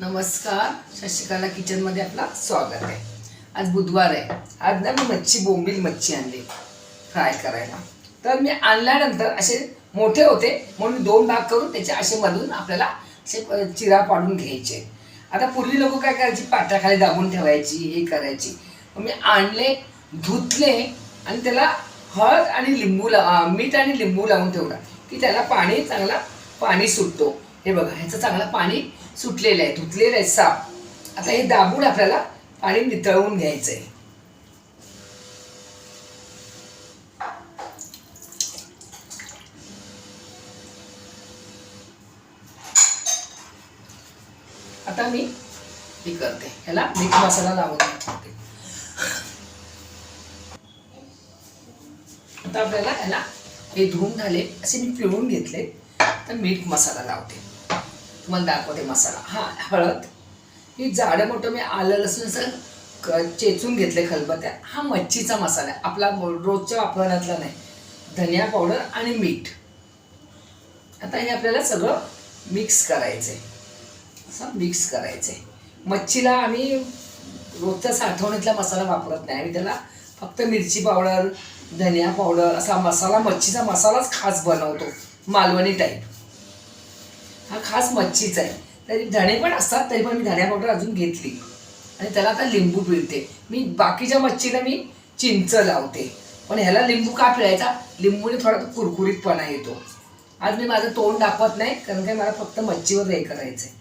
नमस्कार. शशिकला किचनमध्ये आपला स्वागत आहे. आज बुधवार आहे. आज ना मी मच्छी बोंबील मच्छी आणली. फ्राय करायला. तर मी आणल्यानंतर असे मोठे होते म्हणून दोन भाग करून त्याचे असे मधून आपल्याला असे चिरा पाडून घ्यायचे. आता पूर्वी लोक काय करायची? पाट्याखाली दाबून ठेवायची हे करायची. मग मी आणले धुतले आणि त्याला हळद आणि लिंबू ला मीठ आणि लिंबू लावून ठेवला की त्याला पाणी चांगला पाणी सुटतो. हे बघा ह्याचं चांगलं पाणी सुटलेलं आहे धुतलेलं आहे साफ. आता हे दाबून आपल्याला पाणी नितळवून घ्यायचं आहे आता मी हे करते. ह्याला मीठ मसाला लावून घेते आता आपल्याला ह्याला हे धुवून झाले असे मी पिळून घेतले तर मीठ मसाला लावते. तुम्हाला दाखवते मसाला. हा हळद. ही जाडं मोठं मी आलं लसूण क चेचून घेतले खलबत्या हा मच्छीचा मसाला आहे. आपला रोजच्या वापरण्यातला नाही. धनिया पावडर आणि मीठ. आता हे आपल्याला सगळं मिक्स करायचं आहे असं मिक्स करायचं आहे मच्छीला आम्ही रोजच्या साठवणीतला मसाला वापरत नाही. आम्ही त्याला फक्त मिरची पावडर धनिया पावडर असा मसाला मच्छीचा मसालाच खास बनवतो. मालवणी टाईप हा खास मच्छीचा आहे. तरी धणे पण असतात तरी पण मी धण्या पावडर अजून घेतली. आणि त्याला आता लिंबू पिळते. मी बाकीच्या मच्छीला मी चिंच लावते. पण ह्याला लिंबू का पिळायचा? लिंबूने थोडा कुरकुरीतपणा येतो. आज मी माझं तोंड दाखवत नाही कारण काय मला फक्त मच्छीवर हे करायचं आहे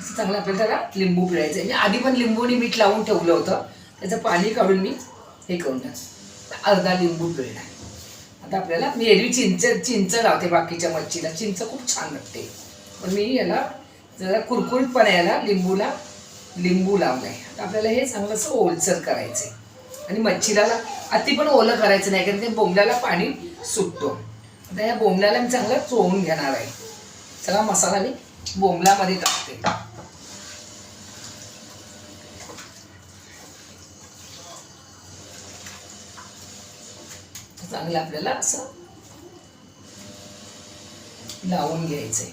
असं चांगलं आपल्याला त्याला लिंबू पिळायचं आहे मी आधी पण लिंबू आणि मीठ लावून ठेवलं होतं. त्याचं पाणी काढून मी हे करून टाक अर्धा लिंबू पिळला आता आपल्याला मी एरवी चिंच चिंच लावते बाकीच्या मच्छीला. चिंच खूप छान लागते. पण मी याला जरा कुरकुरीतपणा याला लिंबूला लिंबू लावलाय. तर आपल्याला हे चांगलं असं ओलसर करायचं आहे आणि मच्छीला अति पण ओलं करायचं नाही कारण ते बोंबल्याला पाणी सुटतो. आता ह्या बोंबल्याला मी चांगलं चोळून घेणार आहे. सगळा मसाला मी बोंबलामध्ये टाकते. चांगलं आपल्याला असं लावून घ्यायचंय.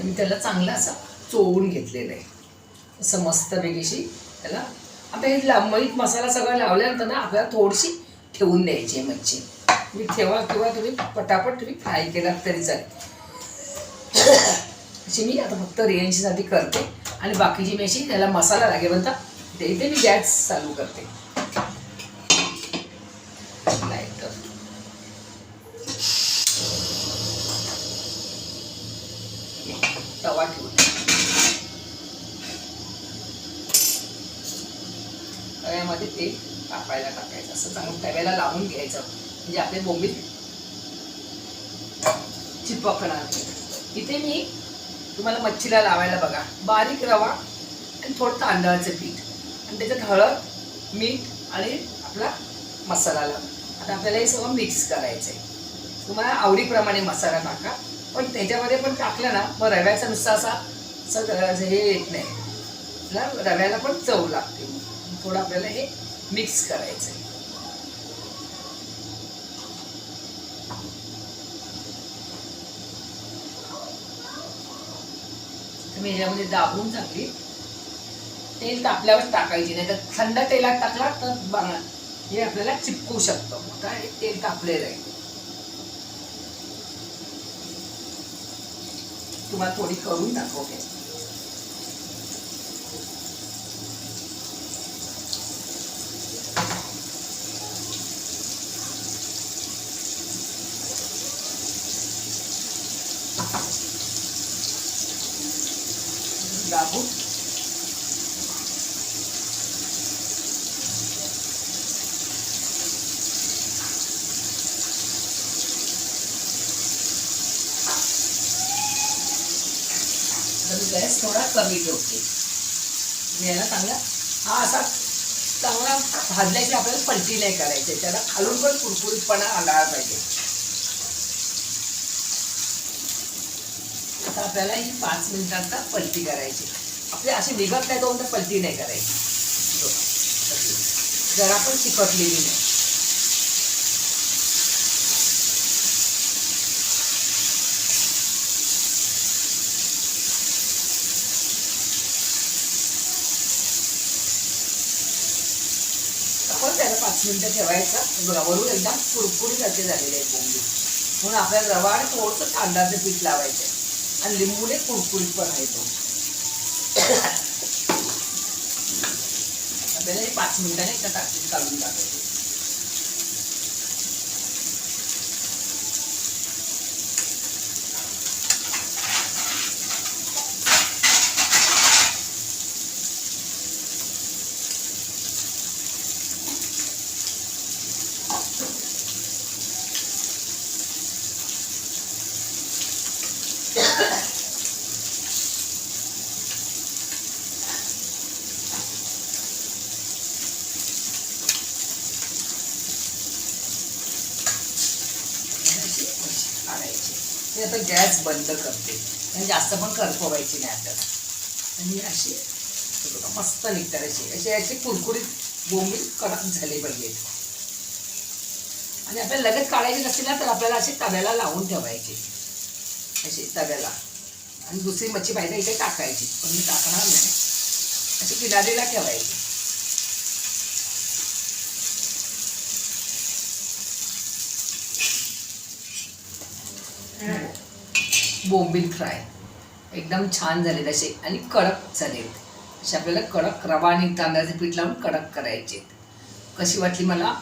तर मी त्याला चांगला असा चोळून घेतलेला आहे. असं मस्तपैकीशी त्याला. आता हे लांबईत मसाला सगळा लावल्यानंतर ना आपल्याला थोडीशी ठेवून द्यायची आहे मच्छी. तुम्ही ठेवा किंवा तुम्ही पटापट तुम्ही फ्राय केलात तरी चालेल. अशी मी आता फक्त रेंजसाठी करते आणि बाकीची मी अशी त्याला मसाला लागेपर्यंत ते इथे मी गॅस चालू करते. तवा ठेवून तव्यामध्ये तेल तापायला टाकायचं. असं चांगलं तव्याला लावून घ्यायचं. म्हणजे आपले बोंबील चिपकणार इथे मी तुम्हाला मच्छीला लावायला बघा. बारीक रवा आणि थोडं तांदळाचं पीठ. आणि त्याच्यात हळद मीठ आणि आपला मसाला लावा आता आपल्याला हे सगळं मिक्स करायचं आहे तुम्हाला आवडीप्रमाणे मसाला टाका. पण त्याच्यामध्ये पण टाकलं ना मग रव्याचा नुसता असा असं हे येत नाही. रव्याला पण चव लागते. थोडं आपल्याला हे मिक्स करायचं आहे तर मी ह्याच्यामध्ये दाबून टाकली. तेल तापल्यावर टाकायची नाही. तर थंड तेलात टाकला तर हे आपल्याला चिपकू शकतं. मग हे तेल तापले जाईल. तुम्हाला थोडी करून दाखवते दाबू तर मी गॅस थोडा कमी ठेवते. याला चांगला हा असा चांगला भाजल्या की आपल्याला पलटी नाही करायची. त्याला खालून पण कुरकुरीतपणा आला पाहिजे. आता आपल्याला ही पाच मिनिटांचा पलटी करायची. आपले अशी निघत नाही दोन तर पलटी नाही करायची. जरा पण चिकटलेली नाही. पाच मिनिटं ठेवायचं. रवरून एकदम कुरकुरीसारखे झालेले आहेत बोंबी म्हणून आपल्याला रवा आणि थोडंसं तांदळाचं पीठ लावायचं आहे आणि लिंबूने कुरकुरीत पण आहे तो. आपल्याला हे पाच मिनिटाने एकदा टाकून काढून टाकायचं. मी आता गॅस बंद करते. आणि जास्त पण करपवायची नाही आपल्याला आणि अशी बघा मस्त निघतात अशी. अशी याची कुरकुरीत बोंबील कडक झाले पाहिजे. आणि आपल्याला लगेच काढायची नसतील ना तर आपल्याला अशी तव्याला लावून ठेवायची. अशी तव्याला. आणि दुसरी मच्छी पाहिजे इथे टाकायची. पण मी टाकणार नाही. अशी किनारीला ठेवायची. बोंबील फ्राय. एकदम छान झालेत असे आणि कडक झालेत. असे आपल्याला कडक रवा आणि तांदळाचे पीठ लावून कडक करायचे कशी वाटली मला?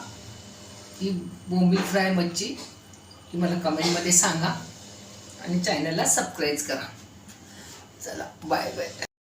ही बोंबील फ्राय मच्छी ही मला कमेंटमध्ये सांगा आणि चॅनलला सबस्क्राईब करा. चला बाय बाय